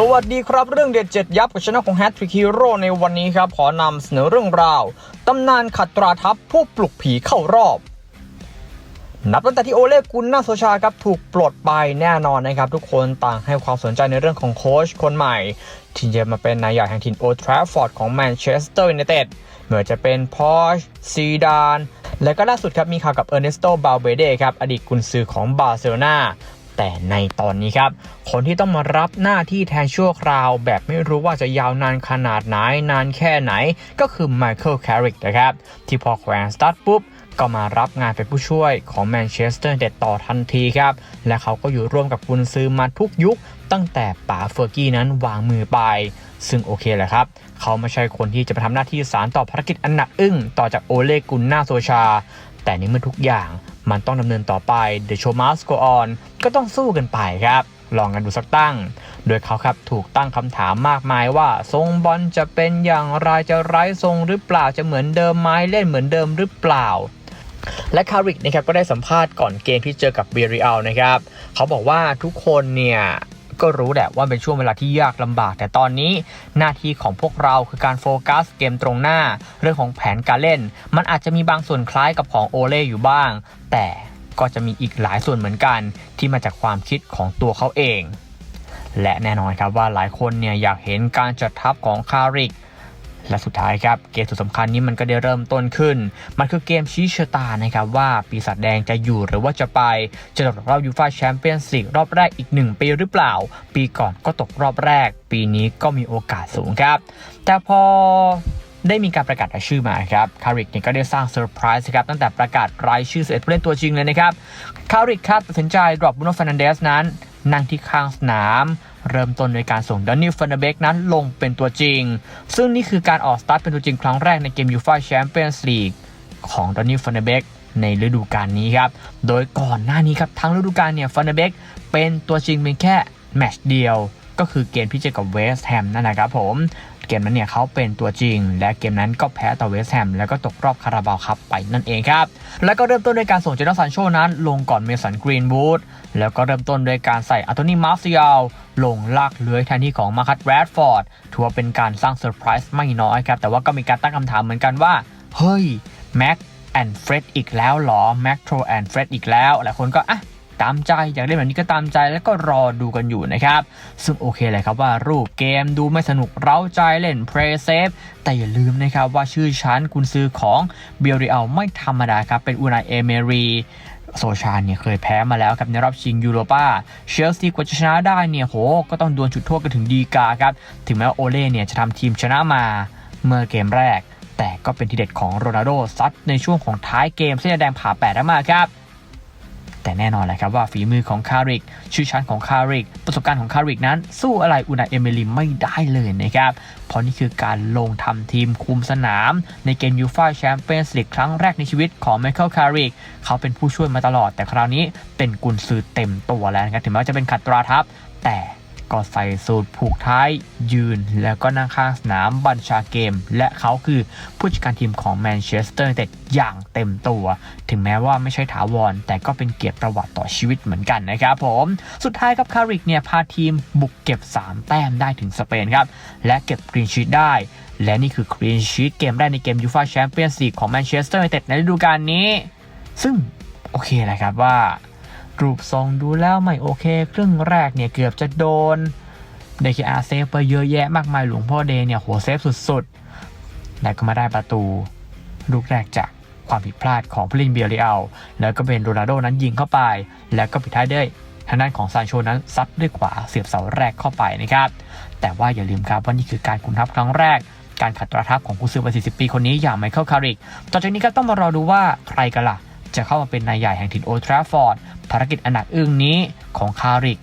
สวัสดีครับเรื่องเด็ดเจ็ดยับกับช anel ของ Hat Trick Hero ในวันนี้ครับ ขอนำเสนอเรื่องราวตำนานขัดตราทัพผู้ปลุกผีเข้ารอบ นับตั้งแต่ที่โอเล่กุนนาโซชาครับถูกปลดไปแน่นอนนะครับ ทุกคนต่างให้ความสนใจในเรื่องของโค้ชคนใหม่ ที่จะมาเป็นนายใหญ่แห่งทีมโอทราฟอร์ดของแมนเชสเตอร์ยูไนเต็ดไม่ว่าจะเป็นพอชซีดานและก็ล่าสุดครับมีข่าวกับเออร์เนสโตบาเบเดครับอดีตกุนซือของบาร์เซโลนา แต่ในตอนนี้ครับ คนที่ต้องมารับหน้าที่แทนชั่วคราว แบบไม่รู้ว่าจะยาวนานขนาดไหนนานแค่ไหน ก็คือไมเคิลแคริกนะครับ ที่พอแขวนสตาร์ทปุ๊บก็มารับงานเป็นผู้ช่วยของแมนเชสเตอร์เด็ดต่อทันทีครับ และเขาก็อยู่ร่วมกับกุนซือมาทุกยุค ตั้งแต่ป๋าเฟอร์กี้นั้นวางมือไป ซึ่งโอเคแหละครับ เขาไม่ใช่คนที่จะไปทำหน้าที่สารต่อภารกิจอันหนักอึ้งต่อจากโอเลกุนนาโซชา แต่ในเมื่อทุกอย่าง มันต้องดำเนินต่อไป The show must go on ก็ต้องสู้กันไปครับ ลองกันดูสักตั้ง โดยเขาครับถูกตั้งคำถามมากมายว่า ทรงบอลจะเป็นอย่างไรจะไร้ทรงหรือเปล่าจะเหมือนเดิมไหมเล่นเหมือนเดิมหรือเปล่าและคาริกนะครับก็ได้สัมภาษณ์ก่อนเกมที่เจอกับเบริอัลนะครับ เขาบอกว่าทุกคนเนี่ย ก็รู้แหละว่าเป็นช่วงเวลาที่ยากลำบาก แต่ตอนนี้หน้าที่ของพวกเราคือการโฟกัสเกมตรงหน้า เรื่องของแผนการเล่น มันอาจจะมีบางส่วนคล้ายกับของโอเล่อยู่บ้าง แต่ก็จะมีอีกหลายส่วนเหมือนกัน ที่มาจากความคิดของตัวเขาเอง และแน่นอนครับว่าหลายคนเนี่ยอยากเห็นการจัดทัพของคาริก และสุดท้ายครับเกมสุดสำคัญนี้มันก็ได้เริ่มต้นขึ้น มันคือเกมชี้ชะตานะครับว่าปีศาจแดงจะอยู่หรือว่าจะไปจะตกรอบยูฟ่าแชมเปี้ยนส์ลีกรอบแรกอีก 1 ปีหรือเปล่า ปีก่อนก็ตกรอบแรก ปีนี้ก็มีโอกาสสูงครับ แต่พอได้มีการประกาศรายชื่อมาครับคาริกเนี่ยก็ได้สร้างเซอร์ไพรส์ครับตั้งแต่ประกาศรายชื่อ11ผู้เล่นตัวจริงเลยนะครับคาริกครับตัดสินใจดรอปบูโนฟ r นันเดสนั้น นั่งที่ข้างสนาม เริ่มต้นโดยการส่งดอนนี่ฟันเดเบกนั้นลงเป็นตัวจริง ซึ่งนี่คือการออกสตาร์ทเป็นตัวจริงครั้งแรกในเกมยูฟ่าแชมเปี้ยนส์ลีกของดอนนี่ฟันเดเบกในฤดูกาลนี้ครับ โดยก่อนหน้านี้ครับทั้งฤดูกาลเนี่ยฟันเดเบกเป็นตัวจริงเป็นแค่แมตช์เดียว ก็คือเกมที่เจอกับเวสต์แฮมนั่นนะครับผมเกมนั้นเนี่ยเขาเป็นตัวจริง และเกมนั้นก็แพ้ต่อเวสต์แฮมแล้วก็ตกรอบคาราบาวครับไปนั่นเองครับ แล้วก็เริ่มต้นด้วยการส่งเจนสันโชนั้น ลงก่อนเมสันกรีนวูดแล้วก็เริ่มต้นด้วยการใส่อัโตนีมาร์ซิยาลลงลากเลื้อยแทนที่ของมาคัตแรดฟอร์ดถือว่าเป็นการสร้างเซอร์ไพรส์ไม่น้อยครับ แต่ว่าก็มีการตั้งคำถามเหมือนกันว่า เฮ้ยแม็กแอนเฟรดอีกแล้วเหรอแม็กโทรแอนเฟรดอีกแล้วหลายคนก็อะ ตามใจอยากเล่นแบบนี้ก็ตามใจแล้วก็รอดูกันอยู่นะครับ ซึ่งโอเคเลยครับว่ารูปเกมดูไม่สนุกเร้าใจเล่นเพรสเซฟแต่อย่าลืมนะครับว่าชื่อชั้นกุนซือของเบียริอัลไม่ธรรมดาครับ เป็นอูนายเอเมรีโซชาเนี่ยเคยแพ้มาแล้วครับในรอบชิงยูโรปาเชลซีกว่าจะชนะได้เนี่ยโห ก็ต้องดวลจุดโทษกันถึงดีกาครับ ถึงแม้ว่าโอเล่เนี่ยจะทำทีมชนะมาเมื่อเกมแรก แต่ก็เป็นทีเด็ดของโรนัลโดซัดในช่วงของท้ายเกมเส้นแดงผ่าแปดมาครับ แต่แน่นอนแหละครับว่าฝีมือของคาริกชื่อชั้นของคาริก ประสบการณ์ของคาริกนั้น สู้อะไรอุนาเอเมลิไม่ได้เลยนะครับ เพราะนี่คือการลงทำทีมคุมสนาม ในเกมยูฟ่าแชมเปี้ยนส์ลีกครั้งแรกในชีวิตของไมเคิลคาริกเขาเป็นผู้ช่วยมาตลอด แต่คราวนี้เป็นกุนซือเต็มตัวแล้วนะครับถึงแม้ว่าจะเป็นขัดตราทัพแต่ ก็ใส่สูตรผูกท้ายยืน แล้วก็นั่งข้างสนามบัญชาเกม และเขาคือผู้จัดการทีมของแมนเชสเตอร์ยูไนเต็ดอย่างเต็มตัว ถึงแม้ว่าไม่ใช่ถาวร แต่ก็เป็นเกียรติประวัติต่อชีวิตเหมือนกันนะครับผม สุดท้ายครับคาริกเนี่ยพาทีมบุกเก็บ 3 แต้มได้ถึงสเปนครับ และเก็บกรีนชีตได้ และนี่คือกรีนชีตเกมแรกในเกมยูฟาแชมเปี้ยนส์ลีกของแมนเชสเตอร์ยูไนเต็ดในฤดูกาลนี้ ซึ่งโอเคแหละครับว่า รูปทรงดูแล้วไม่โอเค ครึ่งแรกเนี่ยเกือบจะโดนเดคอาเซฟไปเยอะแยะมากมายหลวงพ่อเดเนี่ยโหเซฟสุดๆ แล้วก็มาได้ประตู ลูกแรกจากความผิดพลาดของผู้เล่นเบียริอัลแล้วก็เป็นโรนัลโดนั้นยิงเข้าไป แล้วก็ปิดท้ายด้วยทางด้านของซานโชนั้นซัดด้วยขวาเสียบเสาแรกเข้าไปนะครับ แต่ว่าอย่าลืมครับว่านี่คือการคุมทัพครั้งแรก การขัดตราทัพของผู้ซื้อวัย40 ปีคนนี้อย่างไมเคิลคาริก ต่อจากนี้ก็ต้องมารอดูว่าใครกันล่ะ จะเข้ามาเป็นนายใหญ่แห่งถิ่นโอทราฟอร์ด ภารกิจอันหนักอึ้งนี้ของคาริก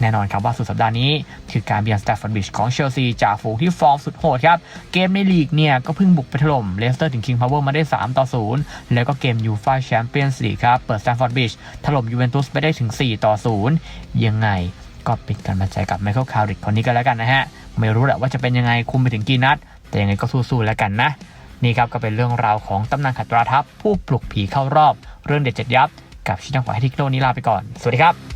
แน่นอนครับว่าสุดสัปดาห์นี้ คือการเบียนสแตฟฟอร์ดบริดจ์ของเชลซีจากฝูงที่ฟอร์มสุดโหดครับ เกมในลีกเนี่ย ก็เพิ่งบุกไปถล่มเลสเตอร์ถึงคิงพาวเวอร์มาได้ 3 ต่อ 0 แล้วก็เกมยูฟ่าแชมเปี้ยนส์ลีกครับ เปิดสแตฟฟอร์ดบริดจ์ถล่มยูเวนตุสไปได้ถึง 4 ต่อ 0 ยังไงก็เป็นการมาใจกับไมเคิลคาริกคนนี้กันแล้วกันนะฮะ ไม่รู้แหละว่าจะเป็นยังไงคุมไปถึงกี่นัด แต่ยังไงก็สู้ๆแล้วกันนะ นี่ครับก็เป็นเรื่องราวของตำนานขัตราทัพผู้ปลุกผีเข้ารอบ เรื่องเด็ดเจ็ดยับ กับชินังหวายที่โลนี้ลาไปก่อน สวัสดีครับ